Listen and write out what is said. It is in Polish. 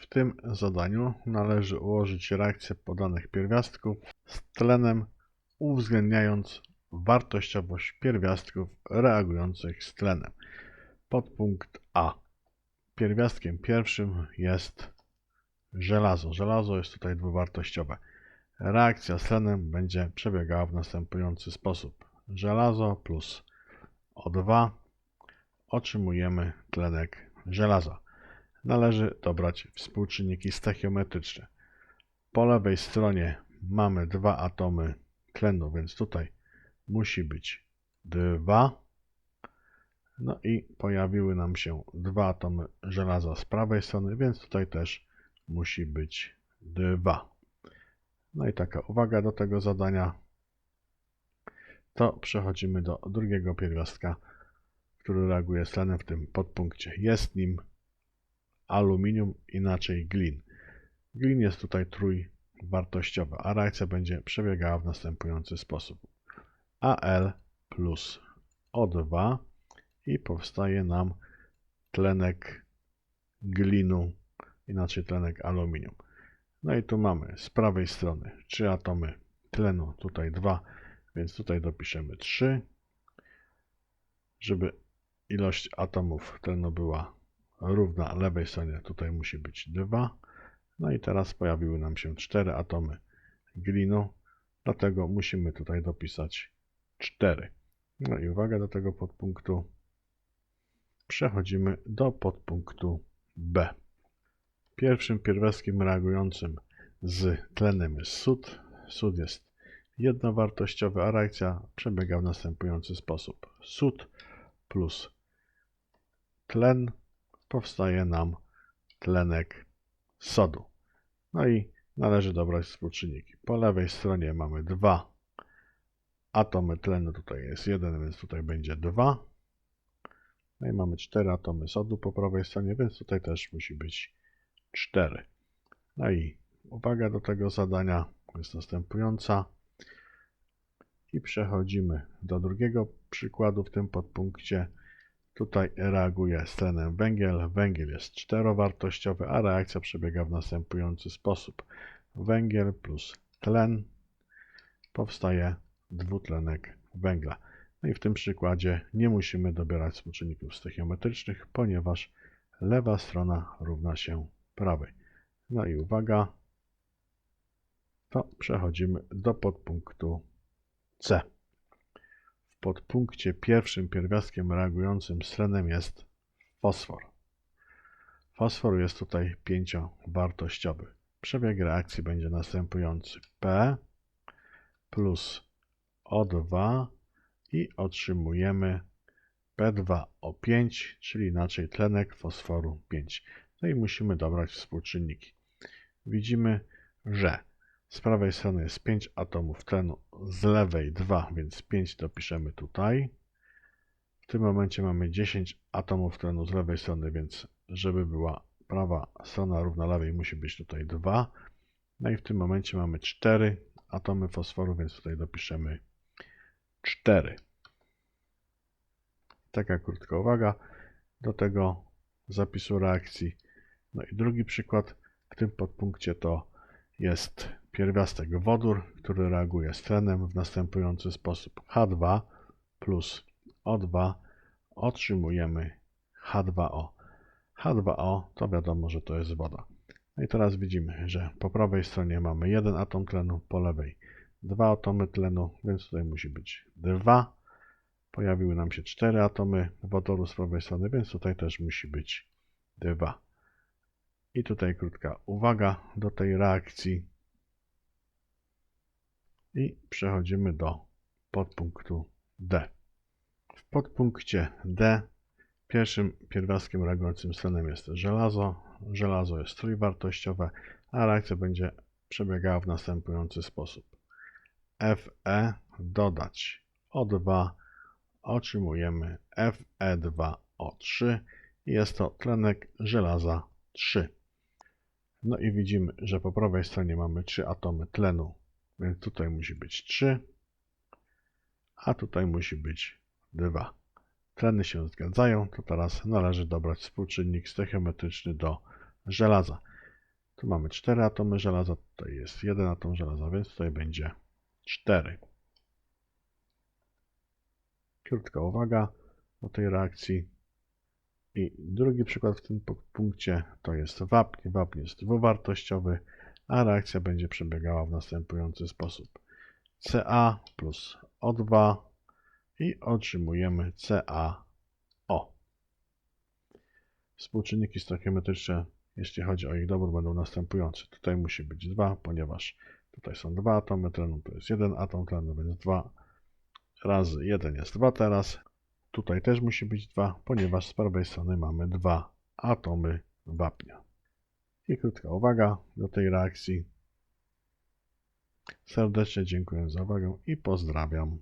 W tym zadaniu należy ułożyć reakcję podanych pierwiastków z tlenem, uwzględniając wartościowość pierwiastków reagujących z tlenem. Podpunkt A. Pierwiastkiem pierwszym jest żelazo. Żelazo jest tutaj dwuwartościowe. Reakcja z tlenem będzie przebiegała w następujący sposób. Żelazo plus O2 otrzymujemy tlenek żelaza należy dobrać współczynniki stachiometryczne. Po lewej stronie mamy dwa atomy tlenu, więc tutaj musi być 2. No i pojawiły nam się dwa atomy żelaza z prawej strony, więc tutaj też musi być 2. No i taka uwaga do tego zadania. To przechodzimy do drugiego pierwiastka, który reaguje z tlenem w tym podpunkcie. Jest nim aluminium, inaczej glin. Glin jest tutaj trójwartościowy, a reakcja będzie przebiegała w następujący sposób. Al plus O2 i powstaje nam tlenek glinu, inaczej tlenek aluminium. No i tu mamy z prawej strony trzy atomy tlenu, tutaj dwa, więc tutaj dopiszemy 3, żeby ilość atomów tlenu była równa lewej stronie, tutaj musi być 2. No i teraz pojawiły nam się 4 atomy glinu, dlatego musimy tutaj dopisać 4. No i uwaga do tego podpunktu. Przechodzimy do podpunktu B. Pierwszym pierwiastkiem reagującym z tlenem jest sód. Sód jest jednowartościowy, a reakcja przebiega w następujący sposób. Sód plus tlen powstaje nam tlenek sodu. No i należy dobrać współczynniki. Po lewej stronie mamy dwa atomy tlenu, tutaj jest jeden, więc tutaj będzie 2. No i mamy cztery atomy sodu po prawej stronie, więc tutaj też musi być 4. No i uwaga do tego zadania jest następująca. I przechodzimy do drugiego przykładu w tym podpunkcie. Tutaj reaguje z tlenem węgiel. Węgiel jest czterowartościowy, a reakcja przebiega w następujący sposób. Węgiel plus tlen powstaje dwutlenek węgla. No i w tym przykładzie nie musimy dobierać współczynników stoichiometrycznych, ponieważ lewa strona równa się prawej. No i uwaga, to przechodzimy do podpunktu C podpunkcie pierwszym pierwiastkiem reagującym z tlenem jest fosfor. Fosfor jest tutaj pięciowartościowy. Przebieg reakcji będzie następujący. P plus O2 i otrzymujemy P2O5, czyli inaczej tlenek fosforu 5. No i musimy dobrać współczynniki. Widzimy, że z prawej strony jest 5 atomów tlenu, z lewej 2, więc 5 dopiszemy tutaj. W tym momencie mamy 10 atomów tlenu z lewej strony, więc żeby była prawa strona równa lewej, musi być tutaj 2. No i w tym momencie mamy 4 atomy fosforu, więc tutaj dopiszemy 4. Taka krótka uwaga do tego zapisu reakcji. No i drugi przykład w tym podpunkcie to jest pierwiastek wodór, który reaguje z tlenem w następujący sposób. H2 plus O2 otrzymujemy H2O. H2O to wiadomo, że to jest woda. No i teraz widzimy, że po prawej stronie mamy jeden atom tlenu, po lewej dwa atomy tlenu, więc tutaj musi być 2. Pojawiły nam się cztery atomy wodoru z prawej strony, więc tutaj też musi być 2. I tutaj krótka uwaga do tej reakcji. I przechodzimy do podpunktu D. W podpunkcie D pierwszym pierwiastkiem reagującym stlenem jest żelazo. Żelazo jest trójwartościowe, a reakcja będzie przebiegała w następujący sposób. Fe dodać O2 otrzymujemy Fe2O3 i jest to tlenek żelaza 3. No i widzimy, że po prawej stronie mamy 3 atomy tlenu, więc tutaj musi być 3, a tutaj musi być 2. Tleny się zgadzają, to teraz należy dobrać współczynnik stoichiometryczny do żelaza. Tu mamy 4 atomy żelaza, tutaj jest jeden atom żelaza, więc tutaj będzie 4. Krótka uwaga o tej reakcji. I drugi przykład w tym pu- punkcie to jest wapń. Wapń jest dwuwartościowy, a reakcja będzie przebiegała w następujący sposób. Ca plus O2 i otrzymujemy CaO. Współczynniki stoichiometryczne, jeśli chodzi o ich dobór, będą następujące. Tutaj musi być 2, ponieważ tutaj są dwa atomy tlenu, to jest jeden atom tlenu, więc 2 razy 1 jest 2 teraz. Tutaj też musi być 2, ponieważ z prawej strony mamy dwa atomy wapnia. I krótka uwaga do tej reakcji. Serdecznie dziękuję za uwagę i pozdrawiam.